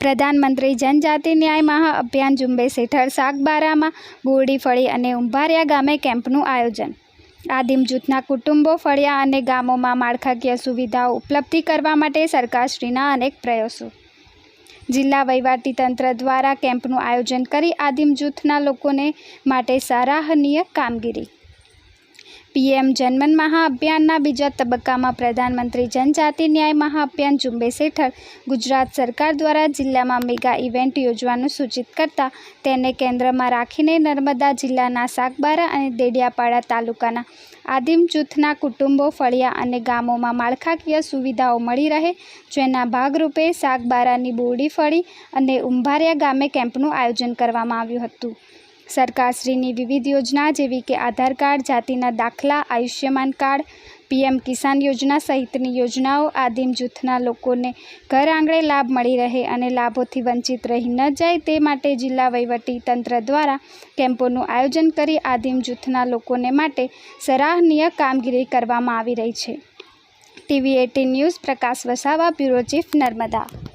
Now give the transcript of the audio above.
પ્રધાનમંત્રી જનજાતિ ન્યાય મહાઅભિયાન ઝુંબેશ હેઠળ સાગબારામાં બોરડી ફળી અને ઉંભારિયા ગામે કેમ્પનું આયોજન. આદિમ જૂથના કુટુંબો, ફળિયા અને ગામોમાં માળખાકીય સુવિધાઓ ઉપલબ્ધિ કરવા માટે સરકારશ્રીના અનેક પ્રયાસો. જિલ્લા વહીવટીતંત્ર દ્વારા કેમ્પનું આયોજન કરી આદિમ જૂથના લોકોને માટે સરાહનીય કામગીરી. પીએમ જનમન મહાઅભિયાનના બીજા તબક્કામાં પ્રધાનમંત્રી જનજાતિ ન્યાય મહાઅભિયાન ઝુંબેશ હેઠળ ગુજરાત સરકાર દ્વારા જિલ્લામાં મેગા ઇવેન્ટ યોજવાનું સૂચિત કરતા તેને કેન્દ્રમાં રાખીને નર્મદા જિલ્લાના સાગબારા અને દેડિયાપાડા તાલુકાના આદિમ જૂથના કુટુંબો, ફળિયા અને ગામોમાં માળખાકીય સુવિધાઓ મળી રહે, જેના ભાગરૂપે સાગબારાની બોરડી ફળી અને ઉંભારિયા ગામે કેમ્પનું આયોજન કરવામાં આવ્યું હતું. સરકારશ્રીની વિવિધ યોજના જેવી કે આધાર કાર્ડ, જાતિના દાખલા, આયુષ્યમાન કાર્ડ, પીએમ કિસાન યોજના સહિતની યોજનાઓ આદિમ જૂથના લોકોને ઘર આંગણે લાભ મળી રહે અને લાભોથી વંચિત રહી ન જાય તે માટે જિલ્લા વહીવટી તંત્ર દ્વારા કેમ્પોનું આયોજન કરી આદિમ જૂથના લોકોને માટે સરાહનીય કામગીરી કરવામાં આવી રહી છે. TV eighteen news Prakash Vasava, bureau chief Narmada.